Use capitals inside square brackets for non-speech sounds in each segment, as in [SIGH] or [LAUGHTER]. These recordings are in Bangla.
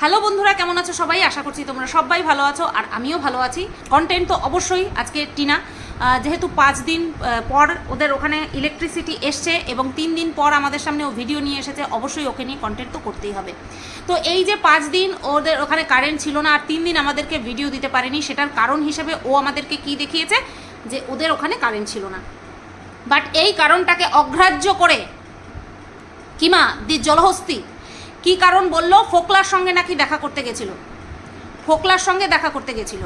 হ্যালো বন্ধুরা, কেমন আছো সবাই? আশা করছি তোমরা সবাই ভালো আছো আর আমিও ভালো আছি। কন্টেন্ট তো অবশ্যই আজকে টিনা। যেহেতু পাঁচ দিন পর ওদের ওখানে ইলেকট্রিসিটি এসছে এবং তিন দিন পর আমাদের সামনে ও ভিডিও নিয়ে এসেছে, অবশ্যই ওকে নিয়ে কন্টেন্ট তো করতেই হবে। তো এই যে পাঁচ দিন ওদের ওখানে কারেন্ট ছিল না, আর তিন দিন আমাদেরকে ভিডিও দিতে পারেনি, সেটার কারণ হিসেবে ও আমাদেরকে কি দেখিয়েছে? যে ওদের ওখানে কারেন্ট ছিল না। বাট এই কারণটাকে অগ্রাহ্য করে কিমা, দি জলহস্তি কি কারণ বলল? ফোকলার সঙ্গে নাকি দেখা করতে গেছিল। ফোকলার সঙ্গে দেখা করতে গেছিল।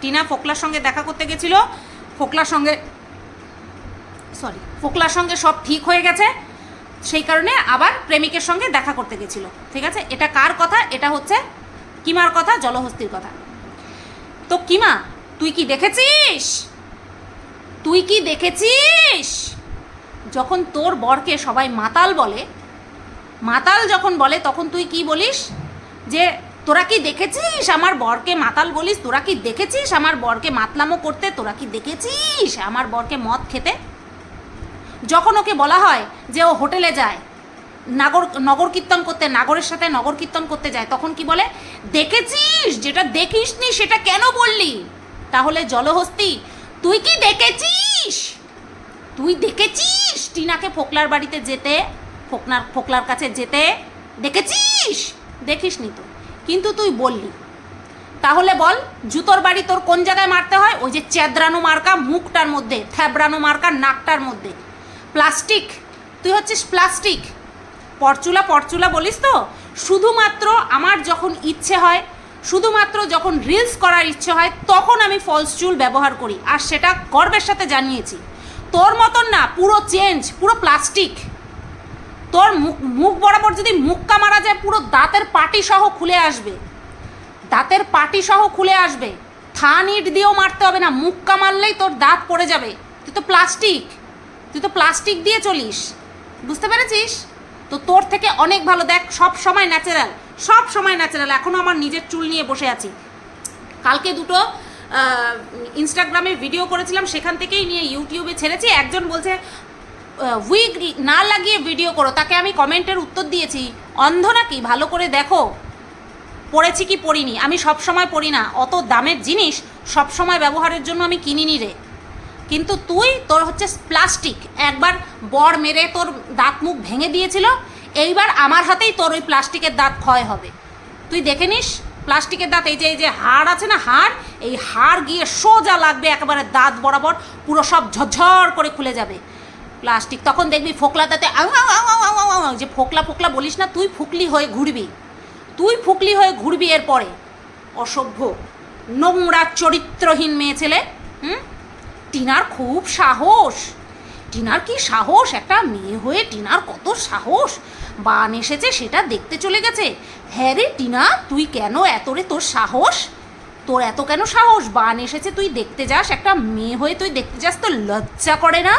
টিনা ফোকলার সঙ্গে দেখা করতে গেছিল। ফোকলার সঙ্গে সরি ফোকলার সঙ্গে সব ঠিক হয়ে গেছে। সেই কারণে আবার প্রেমিকের সঙ্গে দেখা করতে গেছিল। ঠিক আছে? এটা কার কথা? এটা হচ্ছে কিমার কথা? জলহস্তির কথা। তো কিমা, তুই কি দেখেছিস? তুই কি দেখেছিস? যখন তোর বরকে সবাই মাতাল বলে মাতাল যখন বলে, তখন তুই কি বলিস? যে, তোরা কি দেখেছিস আমার বরকে মাতাল বলিস? তোরা কি দেখেছিস আমার বরকে মাতলামো করতে? তোরা কি দেখেছিস আমার বরকে মদ খেতে? যখন ওকে বলা হয় যে ও হোটেলে যায়, নাগর, নগর কীর্তন করতে, নাগরের সাথে নগর কীর্তন করতে যায়, তখন কি বলে? দেখেছিস? যেটা দেখিসনি সেটা কেন বললি? তাহলে জলহস্তি, তুই কি দেখেছিস? তুই দেখেছিস টিনাকে ফোকলার বাড়িতে যেতে? ফোকনার, ফোকলার কাছে যেতে দেখেছিস? দেখিসনি তো। কিন্তু তুই বললি। তাহলে বল, জুতোর বাড়ি তোর কোন জায়গায় মারতে হয়? ওই যে চেদ্রানো মার্কা মুখটার মধ্যে, থ্যাবড়ানো মার্কা নাকটার মধ্যে। প্লাস্টিক। তুই হচ্ছিস প্লাস্টিক। পরচুলা পরচুলা বলিস তো? শুধুমাত্র আমার যখন ইচ্ছে হয়, শুধুমাত্র যখন রিলস করার ইচ্ছে হয়, তখন আমি ফলস চুল ব্যবহার করি। আর সেটা গর্বের সাথে জানিয়েছি। তোর মতন না, পুরো চেঞ্জ, পুরো প্লাস্টিক। তোর মুখ মুখ বরাবর যদি মুক্কা মারা যায়, পুরো দাঁতের পাটি সহ খুলে আসবে। দাঁতের পাটি সহ খুলে আসবে। থান ইট দিয়েও মারতে হবে না মুক্কা মারলেই তোর দাঁত পড়ে যাবে। তুই তো প্লাস্টিক। তুই তো প্লাস্টিক দিয়ে চলিস। বুঝতে পেরেছিস? তো তোর থেকে অনেক ভালো। দেখ, সব সময় ন্যাচারাল সব সময় ন্যাচারাল এখনও আমার নিজের চুল নিয়ে বসে আছি। কালকে দুটো ইনস্টাগ্রামে ভিডিও করেছিলাম, সেখান থেকেই নিয়ে ইউটিউবে ছেড়েছি। একজন বলছে উইগ না লাগিয়ে ভিডিও করো, তাকে আমি কমেন্টের উত্তর দিয়েছি। অন্ধ নাকি ভালো করে দেখো। পড়েছি কি পড়িনি? আমি সব সময় পড়ি না। অত দামের জিনিস সব সময় ব্যবহারের জন্য আমি কিনিনি রে। কিন্তু তুই, তোর হচ্ছে প্লাস্টিক একবার বর মেরে তোর দাঁত মুখ ভেঙে দিয়েছিল, এইবার আমার হাতেই তোর ওই প্লাস্টিকের দাঁত ক্ষয় হবে। তুই দেখে নিস, প্লাস্টিকের দাঁত, এই যে এই যে হাড় আছে না হাড়, এই হাড় গিয়ে সোজা লাগবে একেবারে দাঁত বরাবর, পুরো সব ঝরঝর করে খুলে যাবে। প্লাস্টিক। তখন দেখবি ফোকলা দাঁতে আউ আউ আউ আউ আউ আউ আউ, যে ফোকলা ফোকলা বলিস না তুই ফুকলি হয়ে ঘুরবি। তুই ফুকলি হয়ে ঘুরবি এরপরে। অসভ্য নোংরা চরিত্রহীন মেয়ে ছেলে হুম? টিনার খুব সাহস। টিনার কি সাহস? একটা মেয়ে হয়ে টিনার কত সাহস? বান এসেছে সেটা দেখতে চলে গেছে। হ্যাঁ রে টিনা তুই কেন এত রে তোর সাহস? তোর এত কেন সাহস? বান এসেছে তুই দেখতে যাস। একটা মেয়ে হয়ে তুই দেখতে যাস তো লজ্জা করে না?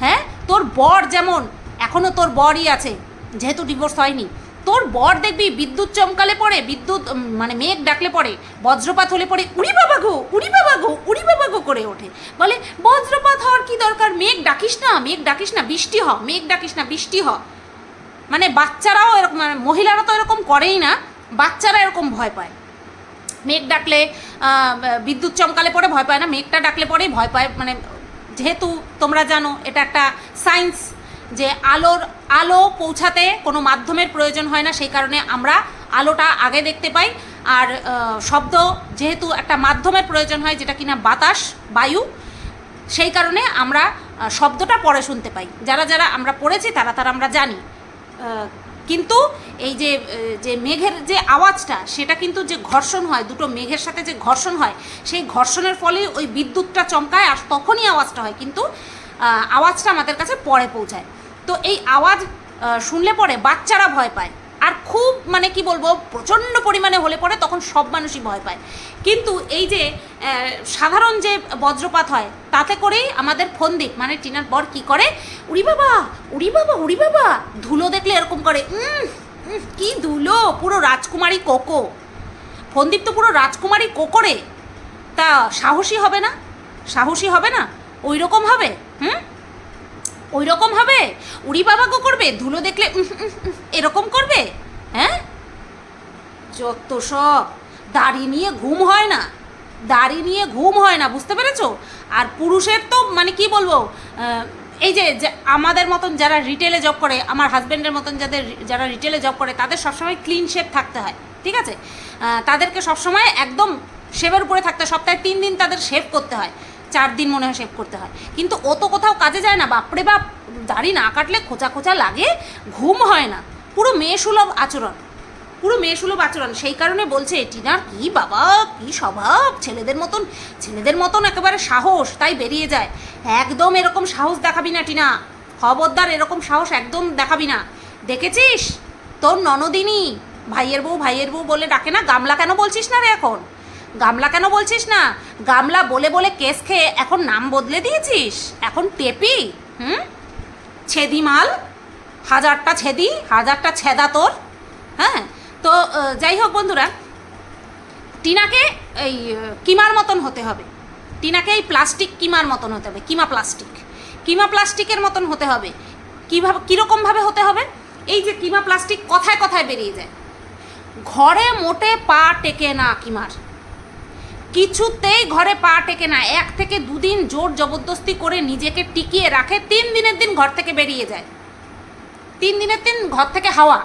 হ্যাঁ? তোর বর যেমন এখনও তোর বরই আছে, যেহেতু ডিভোর্স হয়নি। তোর বর দেখবি বিদ্যুৎ চমকালে পড়ে, বিদ্যুৎ মানে মেঘ ডাকলে পড়ে, বজ্রপাত হলে পড়ে, উড়ি বাবা গো, উড়ি বাবা গো, উড়ি বাবা গো করে ওঠে। বলে, বজ্রপাত হওয়ার কি দরকার? মেঘ ডাকিস না, মেঘ ডাকিস না, বৃষ্টি হ, মেঘ ডাকিস না, বৃষ্টি হ। মানে বাচ্চারাও এরকম মানে মহিলারা তো এরকম করেই না, বাচ্চারা এরকম ভয় পায়। মেঘ ডাকলে বিদ্যুৎ চমকালে পরে ভয় পায় না, মেঘটা ডাকলে পরেই ভয় পায় মানে যেহেতু তোমরা জানো, এটা একটা সায়েন্স যে আলোর, আলো পৌঁছাতে কোনো মাধ্যমের প্রয়োজন হয় না, সেই কারণে আমরা আলোটা আগে দেখতে পাই। আর শব্দ যেহেতু একটা মাধ্যমের প্রয়োজন হয়, যেটা কিনা বাতাস, বায়ু, সেই কারণে আমরা শব্দটা পরে শুনতে পাই। যারা যারা আমরা পড়েছি, তারা তারা আমরা জানি। কিন্তু এই যে যে মেঘের যে আওয়াজটা, সেটা কিন্তু যে ঘর্ষণ হয়, দুটো মেঘের সাথে যে ঘর্ষণ হয়, সেই ঘর্ষণের ফলে ওই বিদ্যুৎটা চমকায় আর তখনই আওয়াজটা হয়, কিন্তু আওয়াজটা আমাদের কাছে পরে পৌঁছায়। তো এই আওয়াজ শুনলে পরে বাচ্চারা ভয় পায়। আর খুব মানে কি বলব, প্রচণ্ড পরিমাণে হলে পরে তখন সব মানুষই ভয় পায়। কিন্তু এই যে সাধারণ যে বজ্রপাত হয়, তাতে করেই আমাদের ফন্দিক মানে টিনার বর কি করে, উড়ি বাবা উড়ি বাবা উড়ি বাবা ধুলো দেখলে এরকম করে কি ধুলো, পুরো রাজকুমারী কোকো। ফন্দীপ তো পুরো রাজকুমারী কোকরে তা সাহসী হবে না? সাহসী হবে না? ওই রকম হবে? হুম? ওই রকম হবে? উড়ি বাবা গো করবে ধুলো দেখলে এরকম করবে? হ্যাঁ? যত সব, দাড়ি নিয়ে ঘুম হয় না, দাড়ি নিয়ে ঘুম হয় না, বুঝতে পেরেছ? আর পুরুষের তো মানে কি বলব এই যে আমাদের মতন যারা রিটেলে জব করে, আমার হাজব্যান্ডের মতন যাদের যারা রিটেলে জব করে, তাদের সবসময় ক্লিন শেপ থাকতে হয়, ঠিক আছে? তাদেরকে সবসময় একদম শেভের উপরে থাকতে। সপ্তাহে তিন দিন তাদের শেভ করতে হয়। চার দিন মনে হয় শেভ করতে হয়। কিন্তু ও তো কোথাও কাজে যায় না, বাপরে বাপ, দাড়ি না কাটলে খোঁচা খোঁচা লাগে, ঘুম হয় না। পুরো মেয়ে সুলভ আচরণ, পুরো মেয়ে সুলভ আচরণ। সেই কারণে বলছে, টিনার কি বাবা, কি স্বভাব? ছেলেদের মতন ছেলেদের মতন একেবারে সাহস, তাই বেরিয়ে যায়। একদম এরকম সাহস দেখাবি না, টিনা। খবরদার এরকম সাহস একদম দেখাবি না। দেখেছিস? তোর ননদিনী, ভাইয়ের বউ ভাইয়ের বউ বলে ডাকে না, গামলা কেন বলছিস না রে এখন? গামলা কেন বলছিস না? গামলা বলে বলে কেস খেয়ে এখন নাম বদলে দিয়েছিস? এখন টেপি, হুম? ছেদি মাল, হাজারটা ছেদি, হাজারটা ছেদা তোর হ্যাঁ? তো যাই হোক বন্ধুরা, টিনাকে এই কিমার মতন হতে হবে। টিনাকে এই প্লাস্টিক কিমার মতন হতে হবে, কিমা প্লাস্টিক। কিমা প্লাস্টিকের মতন হতে হবে। কীভাবে কীরকমভাবে হতে হবে? এই যে কিমা প্লাস্টিক কথায় কথায় বেরিয়ে যায়। ঘরে মোটে পা টেকে না কিমার। কিছুতেই ঘরে পা টেকে না। এক থেকে দুদিন জোর জবরদস্তি করে নিজেকে টিকিয়ে রাখে। তিন দিনের দিন ঘর থেকে বেরিয়ে যায়। তিন দিনের দিন ঘর থেকে হাওয়া।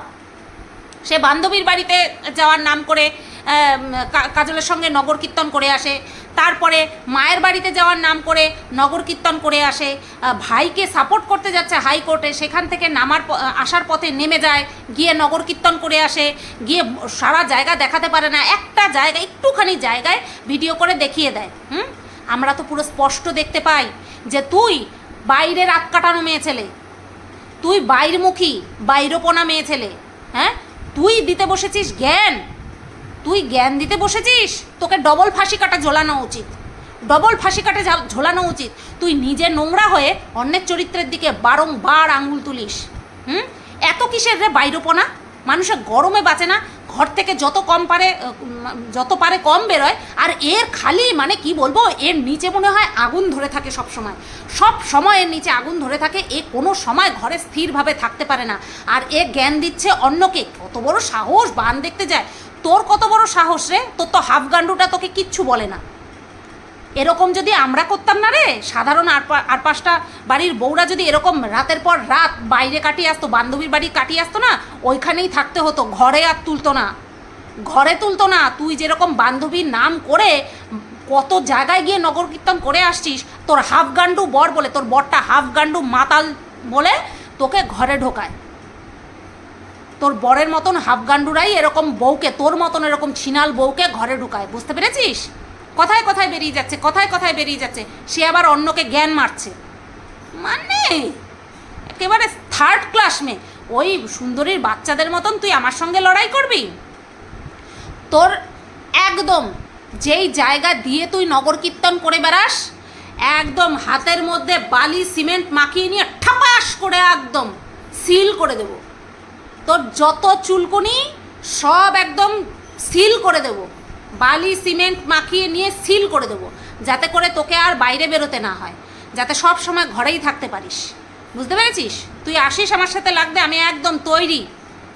সে বান্ধবীর বাড়িতে যাওয়ার নাম করে কাজলের সঙ্গে নগর কীর্তন করে আসে। তারপরে মায়ের বাড়িতে যাওয়ার নাম করে নগর কীর্তন করে আসে। ভাইকে সাপোর্ট করতে যাচ্ছে হাইকোর্টে, সেখান থেকে নামার আসার পথে নেমে যায়, গিয়ে নগর কীর্তন করে আসে। গিয়ে সারা জায়গা দেখাতে পারে না, একটা জায়গা একটুখানি জায়গায় ভিডিও করে দেখিয়ে দেয়। হুম? আমরা তো পুরো স্পষ্ট দেখতে পাই যে তুই বাইরে রাত কাটানো মেয়ে ছেলে, তুই বাইরমুখী, বাইরোপনা মেয়ে ছেলে হ্যাঁ? তুই দিতে বসেছিস জ্ঞান। তুই জ্ঞান দিতে বসেছিস? তোকে ডবল ফাঁসি কাটা ঝোলানো উচিত। ডবল ফাঁসি কাটে ঝোলানো উচিত। তুই নিজে নোংরা হয়ে অন্যের চরিত্রের দিকে বারংবার আঙুল তুলিস। হুম? এত কিসের রে বাইরোপনা? মানুষের গরমে বাঁচে না ঘর থেকে যত কম পারে যত পারে কম বেরোয়, আর এর খালি মানে কি বলব, এর নিচে মনে হয় আগুন ধরে থাকে সব সময় সব সময় এর নিচে আগুন ধরে থাকে, এ কোনো সময় ঘরে স্থিরভাবে থাকতে পারে না। আর এ জ্ঞান দিচ্ছে অন্যকে। কত বড় সাহস বান দেখতে যায়। তোর কত বড় সাহস রে? তোর তো হাফ গান্ডুটা তোকে কিচ্ছু বলে না। এরকম যদি আমরা করতাম না রে? সাধারণ আর পাঁচটা বাড়ির বউরা যদি এরকম রাতের পর রাত বাইরে কাটিয়ে আসতো, বান্ধবীর বাড়ি কাটিয়ে আসতো না, ওইখানেই থাকতে হতো, ঘরে আর তুলতো না। ঘরে তুলতো না, তুই যেরকম বান্ধবীর নাম করে কত জায়গায় গিয়ে নগর কীর্তন করে আসছিস, তোর হাফ গান্ডু বর বলে, তোর বরটা হাফ গান্ডু মাতাল বলে তোকে ঘরে ঢোকায়। তোর বরের মতন হাফ হাফগান্ডুরাই এরকম বউকে, তোর মতন এরকম ছিনাল বউকে ঘরে ঢুকায়, বুঝতে পেরেছিস? কথায় কথায় বেরিয়ে যাচ্ছে, কথায় কথায় বেরিয়ে যাচ্ছে, সে আবার অন্যকে জ্ঞান মারছে। মানে? একেবারে থার্ড ক্লাস মেয়ে। ওই সুন্দরীর বাচ্চাদের মতন তুই আমার সঙ্গে লড়াই করবি? তোর একদম যেই জায়গা দিয়ে তুই নগর কীর্তন করে বেড়াস, একদম হাতের মধ্যে বালি, সিমেন্ট মাখিয়ে নিয়ে ঠাপাস করে একদম সিল করে দেবো। তোর যত চুলকুনি সব একদম সিল করে দেবো। বালি, সিমেন্ট মাখিয়ে নিয়ে সিল করে দেবো, যাতে করে তোকে আর বাইরে বেরোতে না হয়, যাতে সব সময় ঘরেই থাকতে পারিস। বুঝতে পেরেছিস? তুই আসিস আমার সাথে লাগবে, আমি একদম তৈরি।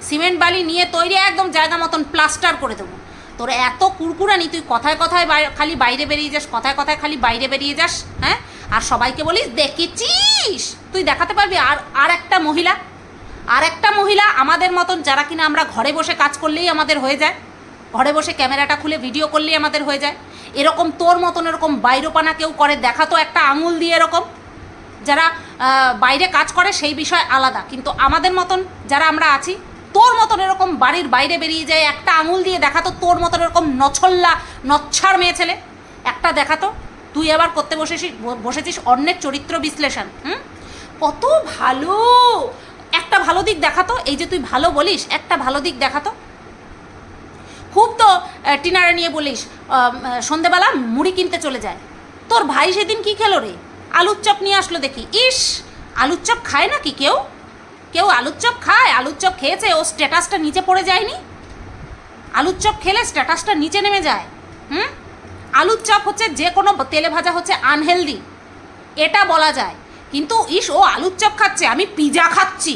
সিমেন্ট বালি নিয়ে তৈরি একদম জায়গা মতন প্লাস্টার করে দেবো। তোর এত কুরকুরানি, তুই কথায় কথায় খালি বাইরে বেরিয়ে যাস, কথায় কথায় খালি বাইরে বেরিয়ে যাস হ্যাঁ? আর সবাইকে বলিস, দেখেছিস? তুই দেখাতে পারবি, আর আর একটা মহিলা, আর একটা মহিলা আমাদের মতন যারা কিনা আমরা ঘরে বসে কাজ করলেই আমাদের হয়ে যায়। ঘরে বসে ক্যামেরাটা খুলে ভিডিও করলেই আমাদের হয়ে যায়। এরকম তোর মতন এরকম বাইরোপানা কেউ করে, দেখা তো একটা আঙুল দিয়ে এরকম। যারা বাইরে কাজ করে সেই বিষয় আলাদা। কিন্তু আমাদের মতন যারা আমরা আছি, তোর মতন এরকম বাড়ির বাইরে বেরিয়ে যায়, একটা আঙুল দিয়ে দেখাতো তোর মতন এরকম নছল্লা, নচ্ছার মেয়ে ছেলে। একটা দেখাতো তুই আবার করতে বসেছিস বসেছিস অন্যের চরিত্র বিশ্লেষণ, হুম? কত ভালো! একটা ভালো দিক দেখাতো এই যে তুই ভালো বলিস, একটা ভালো দিক দেখাতো খুব তো টিনারে নিয়ে বলিস সন্ধেবেলা মুড়ি কিনতে চলে যায়। তোর ভাই সেদিন কি খেলো রে? আলুর চপ নিয়ে আসলো দেখি। ইস, আলুর চপ খায় নাকি কেউ? কেউ আলুর চপ খায়? আলুর চপ খেয়েছে, ও স্ট্যাটাসটা নিচে পড়ে যায়নি? আলুর চপ খেলে স্ট্যাটাসটা নিচে নেমে যায়। হুম? আলুর চপ হচ্ছে যে কোনো তেলে ভাজা হচ্ছে আনহেলদি। এটা বলা যায়। কিন্তু ইস, ও আলুর চপ খাচ্ছে, আমি পিজা খাচ্ছি।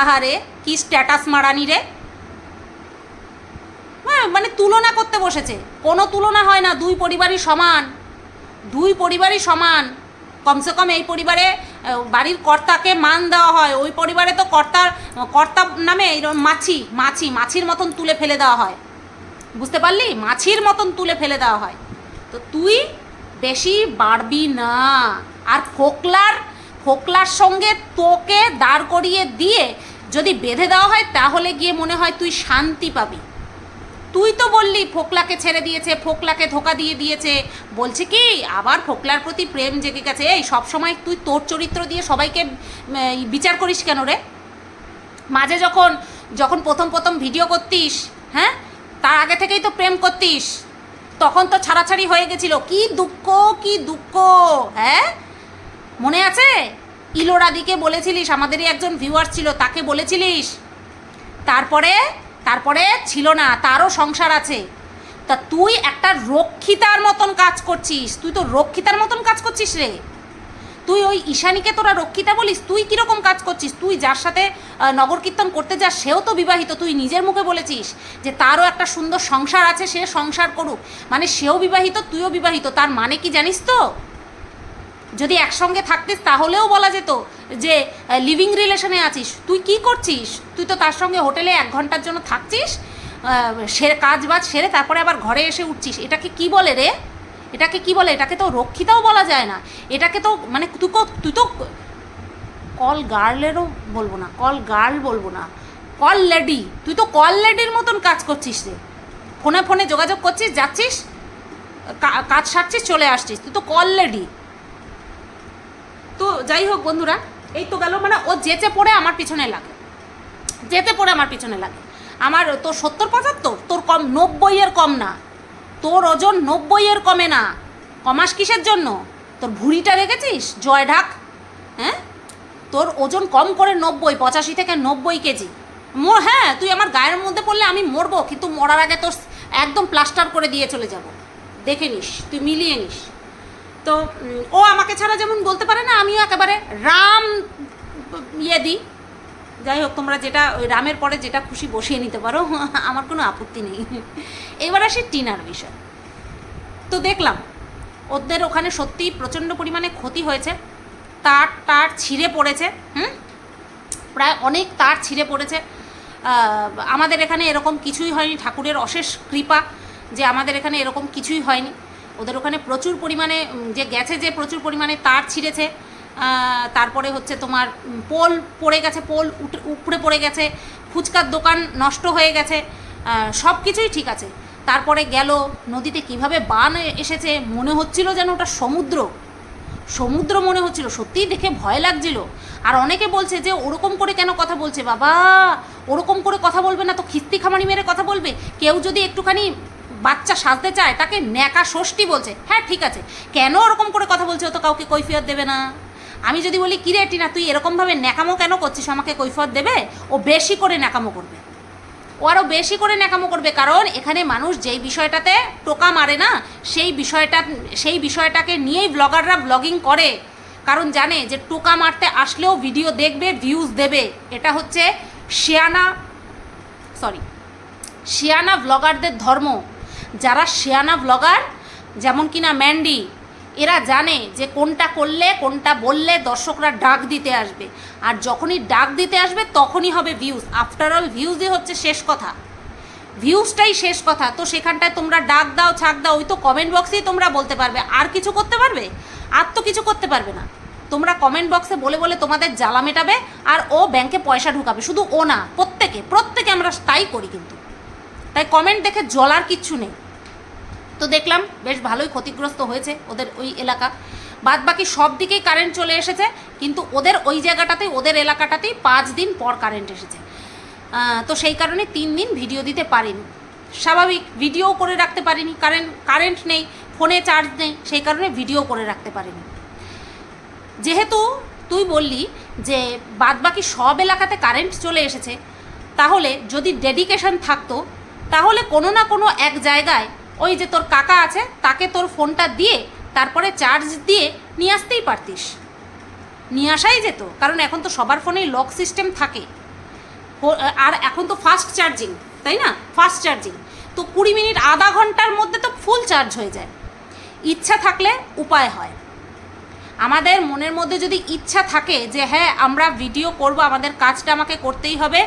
আহারে, কি স্ট্যাটাস মারানি রে? মানে তুলনা করতে বসেছে। কোনো তুলনা হয় না, দুই পরিবারই সমান। দুই পরিবারই সমান। কমসে কম এই পরিবারে বাড়ির কর্তাকে মান দেওয়া হয়। ওই পরিবারে তো কর্তার, কর্তা নামে এইরকম মাছি মাছি, মাছির মতন তুলে ফেলে দেওয়া হয়। বুঝতে পারলি? মাছির মতন তুলে ফেলে দেওয়া হয়। তো তুই বেশি বাড়বি না। আর ফোকলার ফোকলার সঙ্গে তোকে দাঁড় করিয়ে দিয়ে যদি বেঁধে দেওয়া হয়, তাহলে গিয়ে মনে হয় তুই শান্তি পাবি। তুই তো বললি ফোকলাকে ছেড়ে দিয়েছে, ফোকলাকে ধোকা দিয়ে দিয়েছে। বলছে কি, আবার ফোকলার প্রতি প্রেম জেগে গেছে? এই সব সময় তুই তোর চরিত্র দিয়ে সবাইকে বিচার করিস কেন রে? মাঝে যখন যখন প্রথম প্রথম ভিডিও করতিস হ্যাঁ? তার আগে থেকেই তো প্রেম করতিস। তখন তো ছাড়াছাড়ি হয়ে গেছিল। কি দুঃখ কি দুঃখ হ্যাঁ? মনে আছে? ইলোরাদিকে বলেছিলিস, আমাদেরই একজন ভিউয়ার ছিল, তাকে বলেছিলিস। তারপরে তারপরে ছিল না, তারও সংসার আছে। তা তুই একটা রক্ষিতার মতন কাজ করছিস। তুই তো রক্ষিতার মতন কাজ করছিস রে। তুই ওই ঈশানীকে তোরা রক্ষিতা বলিস, তুই কীরকম কাজ করছিস? তুই যার সাথে নগর কীর্তন করতে যাস, সেও তো বিবাহিত। তুই নিজের মুখে বলেছিস যে তারও একটা সুন্দর সংসার আছে, সে সংসার করুক। মানে সেও বিবাহিত, তুইও বিবাহিত। তার মানে কি জানিস তো? যদি একসঙ্গে থাকতিস, তাহলেও বলা যেত যে লিভিং রিলেশনে আছিস। তুই কি করছিস? তুই তো তার সঙ্গে হোটেলে এক ঘণ্টার জন্য থাকছিস সে কাজ বাজ সেরে তারপরে আবার ঘরে এসে উঠছিস। এটাকে কি বলে রে? এটাকে কি বলে? এটাকে তো রক্ষিতাও বলা যায় না। এটাকে তো মানে তুই তুই তো কল গার্লেরও বলব না কল গার্ল বলব না কল লেডি তুই তো কল লেডির মতন কাজ করছিস রে। ফোনে ফোনে যোগাযোগ করছিস, যাচ্ছিস কাজ সারছিস, চলে আসছিস। তুই তো কল লেডি তো যাই হোক বন্ধুরা, এই তো গেল মানে ও যেচে পড়ে আমার পিছনে লাগে। যেতে পড়ে আমার পিছনে লাগে। আমার তোর সত্তর পঁচাত্তর, তোর কম নব্বইয়ের কম না। তোর ওজন নব্বইয়ের কমে না। কমাস কিসের জন্য? তোর ভুঁড়িটা রেখেছিস? জয় ঢাক। হ্যাঁ? তোর ওজন কম করে নব্বই, পঁচাশি থেকে নব্বই কেজি। মোর হ্যাঁ তুই আমার গায়ের মধ্যে পড়লে আমি মরবো, কিন্তু মরার আগে তোর একদম প্লাস্টার করে দিয়ে চলে যাব। দেখে নিস, তুই মিলিয়ে নিস। তো ও আমাকে ছাড়া যেমন বলতে পারে না, আমিও একেবারে রাম ইয়ে দিই। যাই হোক, তোমরা যেটা, ওই রামের পরে যেটা খুশি বসিয়ে নিতে পারো, [LAUGHS] আমার কোনো আপত্তি নেই। এবার আসে টিনার বিষয়। তো দেখলাম, ওদের ওখানে সত্যিই প্রচণ্ড পরিমাণে ক্ষতি হয়েছে। তার তার ছিঁড়ে পড়েছে, হুম? প্রায় অনেক তার ছিঁড়ে পড়েছে। আমাদের এখানে এরকম কিছুই হয়নি, ঠাকুরের অশেষ কৃপা যে আমাদের এখানে এরকম কিছুই হয়নি। ওদের ওখানে প্রচুর পরিমাণে যে গেছে যে প্রচুর পরিমাণে তার ছিঁড়েছে তারপরে হচ্ছে তোমার পোল পড়ে গেছে, পোল উপড়ে পড়ে গেছে, ফুচকার দোকান নষ্ট হয়ে গেছে সব কিছুই ঠিক আছে। তারপরে গেল নদীতে কীভাবে বান এসেছে, মনে হচ্ছিল যেন ওটা সমুদ্র। সমুদ্র মনে হচ্ছিল, সত্যিই দেখে ভয় লাগছিল। আর অনেকে বলছে যে, ওরকম করে কেন কথা বলছে? বাবা, ওরকম করে কথা বলবে না তো খিস্তি খামারি মেরে কথা বলবে? কেউ যদি একটুখানি বাচ্চা সাজতে চায়, তাকে ন্যাকা ষষ্ঠী বলছে। হ্যাঁ ঠিক আছে। কেন ওরকম করে কথা বলছে ও তো কাউকে কৈফিয়ত দেবে না? আমি যদি বলি, কিরে টিনা, তুই এরকমভাবে ন্যাকামো কেন করছিস? আমাকে কৈফিয়ত দেবে? ও বেশি করে ন্যাকামো করবে। ও আরও বেশি করে ন্যাকামো করবে কারণ এখানে মানুষ যেই বিষয়টাতে টোকা মারে না, সেই বিষয়টা, সেই বিষয়টাকে নিয়েই ব্লগাররা ব্লগিং করে। কারণ জানে যে টোকা মারতে আসলেও ভিডিও দেখবে ভিউজ দেবে। এটা হচ্ছে শিয়ানা সরি শিয়ানা ব্লগারদের ধর্ম। যারা শিয়ানা ব্লগার যেমন কিনা ম্যান্ডি এরা জানে যে কোনটা করলে, কোনটা বললে দর্শকরা ডাক দিতে আসবে। আর যখনই ডাক দিতে আসবে, তখনই হবে ভিউজ আফটার অল ভিউজই হচ্ছে শেষ কথা। ভিউজটাই শেষ কথা। তো সেখানটায় তোমরা ডাক দাও, ছাক দাও, ওই তো কমেন্ট বক্সেই তোমরা বলতে পারবে। আর কিছু করতে পারবে? আর তো কিছু করতে পারবে না। তোমরা কমেন্ট বক্সে বলে বলে তোমাদের জ্বালা মেটাবে, আর ও ব্যাংকে পয়সা ঢুকাবে। শুধু ও না, প্রত্যেকে প্রত্যেকে আমরা তাই করি কিন্তু। তাই কমেন্ট দেখে জ্বলার কিচ্ছু নেই। তো দেখলাম বেশ ভালোই ক্ষতিগ্রস্ত হয়েছে ওদের ওই এলাকা। বাদ বাকি সব দিকেই কারেন্ট চলে এসেছে, কিন্তু ওদের ওই জায়গাটাতেই ওদের এলাকাটাতেই পাঁচ দিন পর কারেন্ট এসেছে। তো সেই কারণে তিন দিন ভিডিও দিতে পারিনি। স্বাভাবিক ভিডিও করে রাখতে পারিনি কারেন্ট কারেন্ট নেই ফোনে চার্জ নেই, সেই কারণে ভিডিও করে রাখতে পারিনি। যেহেতু তুই বললি যে বাদবাকি সব এলাকাতে কারেন্ট চলে এসেছে, তাহলে যদি ডেডিকেশন থাকতো তাহলে কোনো না কোনো এক জায়গায় ওই যে তোর কাকা আছে, তাকে তোর ফোনটা দিয়ে তারপরে চার্জ দিয়ে নিয়ে আসতেই পারতিস। নিয়ে আসাই যেত, কারণ এখন তো সবার ফোনেই লক সিস্টেম থাকে। আর এখন তো ফাস্ট চার্জিং তাই না? ফাস্ট চার্জিং তো কুড়ি মিনিট, আধা ঘণ্টার মধ্যে তো ফুল চার্জ হয়ে যায়। ইচ্ছা থাকলে উপায় হয়। আমাদের মনের মধ্যে যদি ইচ্ছা থাকে যে হ্যাঁ আমরা ভিডিও করব, আমাদের কাজটা আমাকে করতেই হবে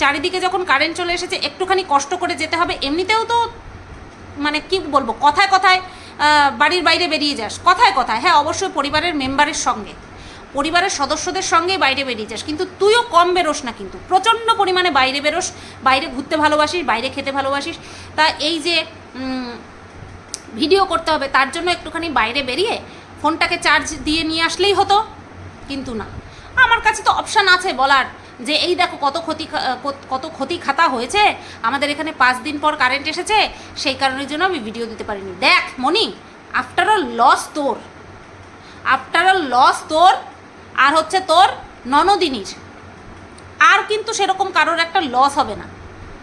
চারিদিকে যখন কারেন্ট চলে এসেছে, একটুখানি কষ্ট করে যেতে হবে। এমনিতেও তো মানে কি বলব, কথায় কথায় বাড়ির বাইরে বেরিয়ে যাস। কথায় কথায় হ্যাঁ অবশ্যই পরিবারের মেম্বারের সঙ্গে। পরিবারের সদস্যদের সঙ্গেই বাইরে বেরিয়ে যাস। কিন্তু তুইও কম বেরোস না কিন্তু। প্রচণ্ড পরিমাণে বাইরে বেরোস। বাইরে ঘুরতে ভালোবাসিস, বাইরে খেতে ভালোবাসিস। তা এই যে ভিডিও করতে হবে, তার জন্য একটুখানি বাইরে বেরিয়ে ফোনটাকে চার্জ দিয়ে নিয়ে আসলেই হতো। কিন্তু না। আমার কাছে তো অপশান আছে বলার। যে এই দেখো কত ক্ষতি কত- ক্ষতি খাতা হয়েছে, আমাদের এখানে পাঁচ দিন পর কারেন্ট এসেছে, সেই কারণের জন্য আমি ভিডিও দিতে পারিনি। দেখ, মনি আফটার অল লস তোর আফটার অল লস তোর, আর হচ্ছে তোর ননদিনীর। আর কিন্তু সেরকম কারোর একটা লস হবে না।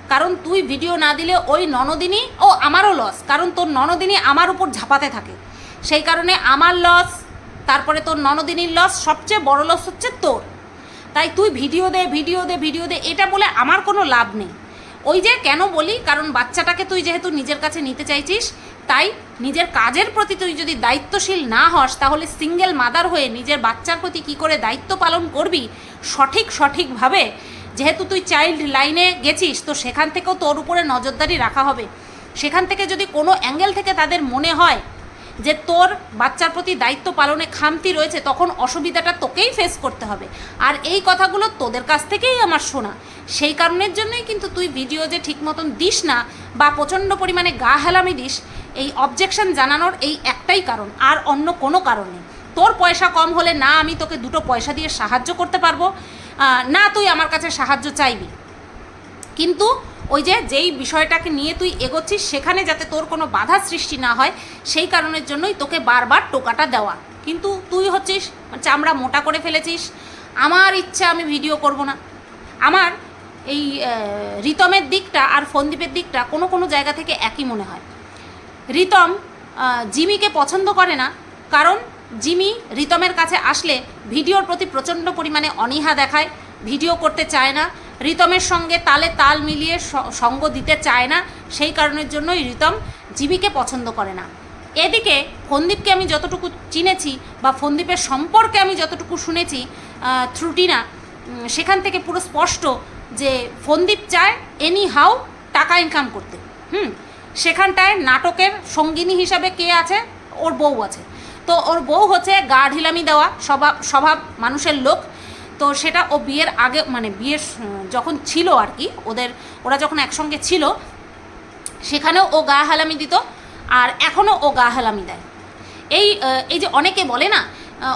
কারণ তুই ভিডিও না দিলে ওই ননদিনী, ও আমারও লস কারণ তোর ননদিনী আমার উপর ঝাপাতে থাকে। সেই কারণে আমার লস তারপরে তোর ননদিনীর লস সবচেয়ে বড় লস হচ্ছে তোর। তাই তুই ভিডিও দে ভিডিও দে ভিডিও দে, এটা বলে আমার কোনো লাভ নেই। ওই যে কেন বলি, কারণ বাচ্চাটাকে তুই যেহেতু নিজের কাছে নিতে চাইছিস, তাই নিজের কাজের প্রতি তুই যদি দায়িত্বশীল না হস, তাহলে সিঙ্গেল মাদার হয়ে নিজের বাচ্চার প্রতি কি করে দায়িত্ব পালন করবি? সঠিক, সঠিকভাবে। যেহেতু তুই চাইল্ড লাইনে গেছিস, তো সেখান থেকেও তোর উপরে নজরদারি রাখা হবে। সেখান থেকে যদি কোনো অ্যাঙ্গেল থেকে তাদের মনে হয় যে তোর বাচ্চার প্রতি দায়িত্ব পালনে খামতি রয়েছে, তখন অসুবিধাটা তোকেই ফেস করতে হবে। আর এই কথাগুলো তোদের কাছ থেকেই আমার শোনা। সেই কারণের জন্যই কিন্তু তুই ভিডিও যে ঠিক মতন দিস না, বা প্রচণ্ড পরিমাণে গা হেলামি দিস, এই অবজেকশন জানানোর এই একটাই কারণ, আর অন্য কোনো কারণ তোর পয়সা কম হলে না আমি তোকে দুটো পয়সা দিয়ে সাহায্য করতে পারব। না তুই আমার কাছে সাহায্য চাইবি। কিন্তু ওই যে যেই বিষয়টাকে নিয়ে তুই এগোচ্ছিস, সেখানে যাতে তোর কোনো বাধা সৃষ্টি না হয়, সেই কারণের জন্যই তোকে বারবার টোকাটা দেওয়া। কিন্তু তুই হচ্ছিস চামড়া মোটা করে ফেলেছিস, আমার ইচ্ছা আমি ভিডিও করব না। আমার এই রিতমের দিকটা আর ফন্দীপের দিকটা কোনো কোনো জায়গা থেকে একই মনে হয়। রিতম জিমিকে পছন্দ করে না, কারণ জিমি রিতমের কাছে আসলে ভিডিওর প্রতি প্রচণ্ড পরিমাণে অনীহা দেখায়, ভিডিও করতে চায় না রিতমের সঙ্গে তালে তাল মিলিয়ে সঙ্গ দিতে চায় না, সেই কারণের জন্যই রিতম জিমিকে পছন্দ করে না। এদিকে ফন্দীপকে আমি যতটুকু চিনেছি বা ফন্দীপের সম্পর্কে আমি যতটুকু শুনেছি ত্রুটিনা সেখান থেকে পুরো স্পষ্ট যে ফন্দীপ চায় এনি হাউ টাকা ইনকাম করতে। হুম, সেখানটায় নাটকের সঙ্গিনী হিসাবে কে আছে? ওর বউ আছে। তো ওর বউ হচ্ছে গা ঢিলামি দেওয়া, স্বভাব স্বভাব মানুষের লোক। তো সেটা ও বিয়ের আগে মানে বিয়ের যখন ছিল আর কি, ওদের, ওরা যখন একসঙ্গে ছিল, সেখানেও ও গা হেলামি দিত, আর এখনও ও গা হালামি দেয়। এই এই যে অনেকে বলে না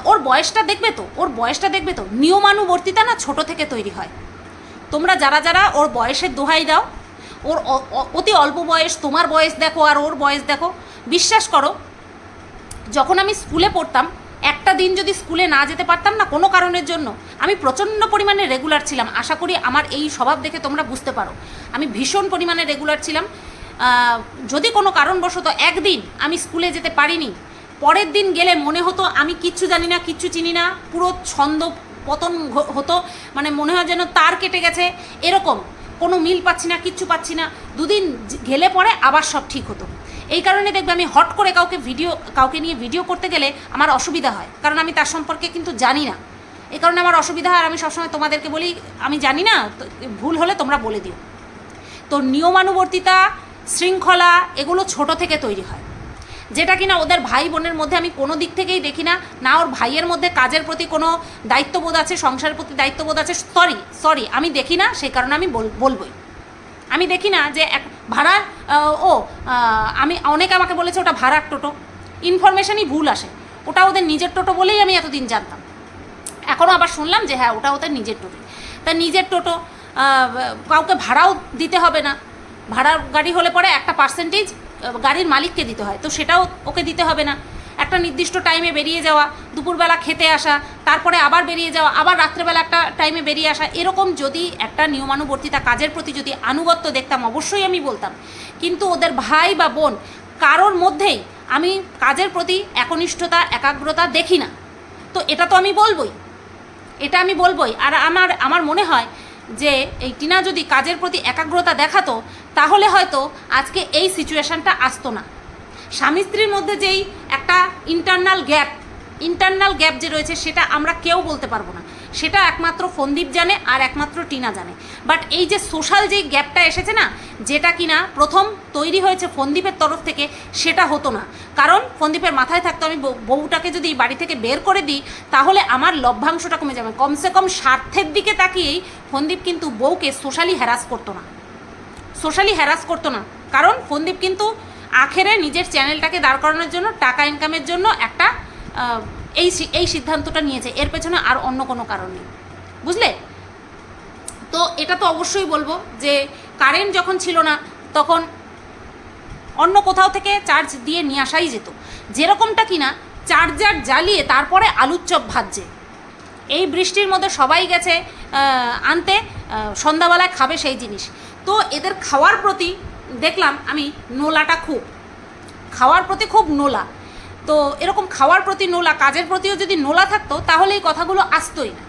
ওর বয়সটা দেখবে তো, ওর বয়সটা দেখবে তো, নিয়মানুবর্তিতা না ছোট থেকে তৈরি হয়। তোমরা যারা যারা ওর বয়সের দোহাই দাও, ওর অতি অল্প বয়স, তোমার বয়স দেখো আর ওর বয়স দেখো, বিশ্বাস করো, যখন আমি স্কুলে পড়তাম একটা দিন যদি স্কুলে না যেতে পারতাম না কোনো কারণের জন্য, আমি প্রচণ্ড পরিমাণে রেগুলার ছিলাম। আশা করি আমার এই স্বভাব দেখে তোমরা বুঝতে পারো। আমি ভীষণ পরিমাণে রেগুলার ছিলাম। যদি কোনো কারণবশত একদিন আমি স্কুলে যেতে পারিনি, পরের দিন গেলে মনে হতো আমি কিচ্ছু জানি না, কিচ্ছু চিনি না, পুরো ছন্দ পতন হতো মানে মনে হয় যেন তার কেটে গেছে। এরকম কোনো মিল পাচ্ছি না, কিচ্ছু পাচ্ছি না। দুদিন গেলে পরে আবার সব ঠিক হতো। এই কারণে দেখবে আমি হট করে কাউকে ভিডিও কাউকে নিয়ে ভিডিও করতে গেলে আমার অসুবিধা হয়। কারণ আমি তার সম্পর্কে কিন্তু জানি না। এই কারণে আমার অসুবিধা হয় আর আমি সবসময় তোমাদেরকে বলি, আমি জানি না ভুল হলে তোমরা বলে দিও। তো নিয়মানুবর্তিতা, শৃঙ্খলা এগুলো ছোট থেকে তৈরি হয়। যেটা কিনা ওদের ভাই বোনের মধ্যে আমি কোনো দিক থেকেই দেখি না না ওর ভাইয়ের মধ্যে কাজের প্রতি কোনো দায়িত্ববোধ আছে, সংসারের প্রতি দায়িত্ববোধ আছে সরি সরি আমি দেখি না, সেই কারণে আমি বল- বলবই। আমি দেখি না যে এক ভাড়ার ও আমি, অনেকে আমাকে বলেছে ওটা ভাড়ার টোটো। ইনফরমেশনই ভুল আসে। ওটা ওদের নিজের টোটো বলেই আমি এতদিন জানতাম। এখনও আবার শুনলাম যে হ্যাঁ ওটা ওদের নিজের টোটো। তা নিজের টোটো কাউকে ভাড়াও দিতে হবে না। ভাড়ার গাড়ি হলে পরে একটা পার্সেন্টেজ গাড়ির মালিককে দিতে হয়। তো সেটাও ওকে দিতে হবে না। একটা নির্দিষ্ট টাইমে বেরিয়ে যাওয়া, দুপুরবেলা খেতে আসা, তারপরে আবার বেরিয়ে যাওয়া, আবার রাত্রেবেলা একটা টাইমে বেরিয়ে আসা, এরকম যদি একটা নিয়মানুবর্তিতা কাজের প্রতি যদি আনুগত্য দেখতাম, অবশ্যই আমি বলতাম। কিন্তু ওদের ভাই বা বোন কারোর মধ্যেই আমি কাজের প্রতি একনিষ্ঠতা, একাগ্রতা দেখি না। তো এটা তো আমি বলবই। এটা আমি বলবই। আর আমার আমার মনে হয় যে এই টিনা যদি কাজের প্রতি একাগ্রতা দেখাতো, তাহলে হয়তো আজকে এই সিচুয়েশনটা আসতো না। স্বামী স্ত্রীর মধ্যে যেই একটা ইন্টারনাল গ্যাপ ইন্টারনাল গ্যাপ যে রয়েছে সেটা আমরা কেউ বলতে পারব না। সেটা একমাত্র ফন্দীপ জানে আর একমাত্র টিনা জানে। বাট এই যে সোশ্যাল যেই গ্যাপটা এসেছে না, যেটা কিনা প্রথম তৈরি হয়েছে ফন্দীপের তরফ থেকে, সেটা হতো না। কারণ ফন্দীপের মাথায় থাকতো, আমি বউ- বউটাকে যদি বাড়ি থেকে বের করে দিই, তাহলে আমার লভ্যাংশটা কমে যাবে। কমসে কম স্বার্থের দিকে তাকিয়েই ফন্দীপ কিন্তু বউকে সোশ্যালি হ্যারাস করতো না। সোশ্যালি হ্যারাস করতো না। কারণ ফন্দীপ কিন্তু আখেরে নিজের চ্যানেলটাকে দাঁড় করানোর জন্য, টাকা ইনকামের জন্য একটা এই এই সিদ্ধান্তটা নিয়েছে। এর পেছনে আর অন্য কোনো কারণ নেই। বুঝলে? তো এটা তো অবশ্যই বলব যে কারেন্ট যখন ছিল না, তখন অন্য কোথাও থেকে চার্জ দিয়ে নিয়ে আসাই যেত। যেরকমটা কিনা চার্জার জ্বালিয়ে তারপরে আলুর চপ ভাজছে। এই বৃষ্টির মধ্যে সবাই গেছে আনতে সন্ধ্যাবেলায় খাবে সেই জিনিস। তো এদের খাওয়ার প্রতি দেখলাম আমি নোলাটা খুব। খাওয়ার প্রতি খুব নোলা। তো এরকম খাওয়ার প্রতি নোলা, কাজের প্রতিও যদি নোলা থাকতো, তাহলে এই কথাগুলো আসতোই না।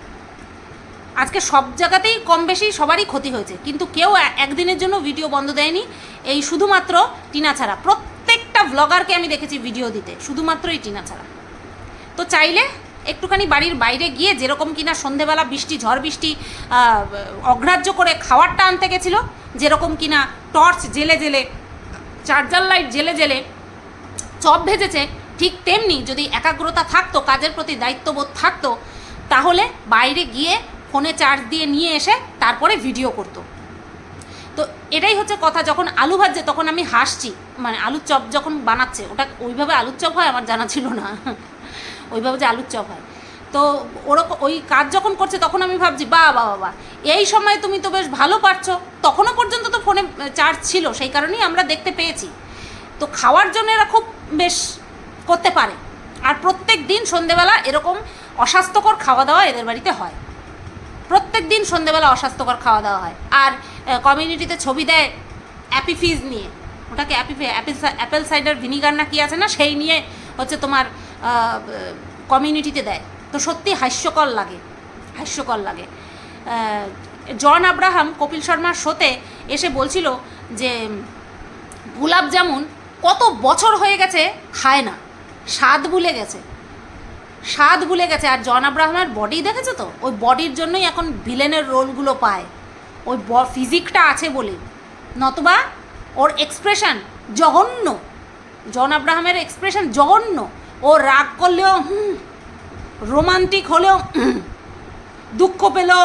আজকে সব জায়গাতেই কম বেশি সবারই ক্ষতি হয়েছে। কিন্তু কেউ একদিনের জন্য ভিডিও বন্ধ দেয়নি। এই শুধুমাত্র টিনা ছাড়া। প্রত্যেকটা ব্লগারকে আমি দেখেছি ভিডিও দিতে। শুধুমাত্র এই টিনা ছাড়া। তো চাইলে একটুখানি বাড়ির বাইরে গিয়ে যেরকম কিনা সন্ধেবেলা বৃষ্টি, ঝড় বৃষ্টি অগ্রাহ্য করে খাওয়ারটা আনতে গেছিল, যেরকম কিনা টর্চ জেলে জেলে, চার্জার লাইট জেলে জেলে চপ ভেজেছে, ঠিক তেমনি যদি একাগ্রতা থাকতো, কাজের প্রতি দায়িত্ববোধ থাকতো, তাহলে বাইরে গিয়ে ফোনে চার্জ দিয়ে নিয়ে এসে তারপরে ভিডিও করতো। তো এটাই হচ্ছে কথা, যখন আলু ভাজছে তখন আমি হাসছি মানে আলুর চপ যখন বানাচ্ছে, ওটা ওইভাবে আলুর চপ হয় আমার জানা ছিল না। ওইভাবে যে আলুর চপ হয়। তো ওরকম ওই কাজ যখন করছে তখন আমি ভাবছি বা বা বাবা এই সময় তুমি তো বেশ ভালো পারছ। তখনও পর্যন্ত তো ফোনে চার্জ ছিল, সেই কারণেই আমরা দেখতে পেয়েছি। তো খাওয়ার জন্য এরা খুব বেশ করতে পারে। আর প্রত্যেক দিন সন্ধেবেলা এরকম অস্বাস্থ্যকর খাওয়া দাওয়া এদের বাড়িতে হয়। প্রত্যেক দিন সন্ধেবেলা অস্বাস্থ্যকর খাওয়া দাওয়া হয়। আর কমিউনিটিতে ছবি দেয় অ্যাপি ফিজ নিয়ে। ওটাকে Appy apple apple cider vinegar না কি আছে না, সেই নিয়ে হচ্ছে তোমার কমিউনিটিতে দেয়। তো সত্যি হাস্যকর লাগে হাস্যকর লাগে। জন আব্রাহাম কপিল শর্মার শোতে এসে বলছিল যে গুলাব জামুন কত বছর হয়ে গেছে খায় না, স্বাদ ভুলে গেছে, স্বাদ ভুলে গেছে। আর জন আব্রাহামের বডি দেখেছে তো? ওই বডির জন্যই এখন ভিলেনের রোলগুলো পায়। ওই ব ফিজিকটা আছে বলে নতবা ওর এক্সপ্রেশন জঘন্য, জন আব্রাহামের এক্সপ্রেশন জঘন্য। ও রাগ করলেও রোমান্টিক হলেও দুঃখ পেলেও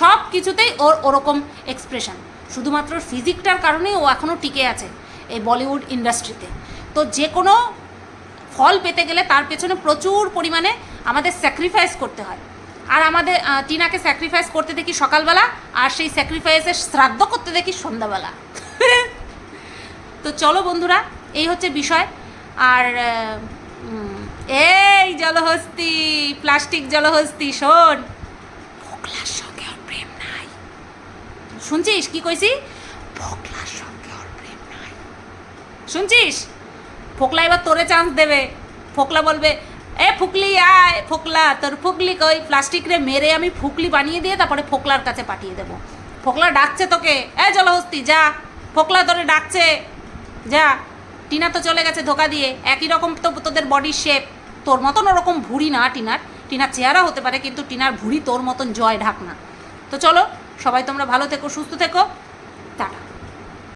সব কিছুতেই ওর ওরকম এক্সপ্রেশন শুধুমাত্র ফিজিকটার কারণেই ও এখনও টিকে আছে এই বলিউড ইন্ডাস্ট্রিতে তো যে কোনো ফল পেতে গেলে তার পেছনে প্রচুর পরিমাণে আমাদের স্যাক্রিফাইস করতে হয়। আর আমাদের টিনাকে স্যাক্রিফাইস করতে দেখি সকালবেলা, আর সেই স্যাক্রিফাইসের শ্রাদ্ধ করতে দেখি সন্ধ্যাবেলা। [LAUGHS] তো চলো বন্ধুরা, এই হচ্ছে বিষয়। আর এই জলহস্তি প্লাস্টিক জলহস্তি শোন। ফোকলার সঙ্গে ওর প্রেম নাই। শুনছিস কি কইছি? ফোকলার সঙ্গে ওর প্রেম নাই। শুনছিস? ফোকলা এবার তোরে চান্স দেবে। ফোকলা বলবে এ ফুকলি আয় ফোকলা তোর ফুকলি কই? প্লাস্টিক রে মেরে আমি ফুকলি বানিয়ে দিয়ে তারপরে ফোকলার কাছে পাঠিয়ে দেবো। ফোকলা ডাকছে তোকে এ জলহস্তি যা ফোকলা তোরে ডাকছে যা। টিনা তো চলে গেছে ধোকা দিয়ে। একই রকম তো তোদের বডির শেপ তোর মতন ওরকম ভুড়ি না টিনার। টিনার চেহারা হতে পারে, কিন্তু টিনার ভুড়ি তোর মতন জয় ঢাক না। তো চলো, সবাই তোমরা ভালো থেকো, সুস্থ থেকো। টাটা।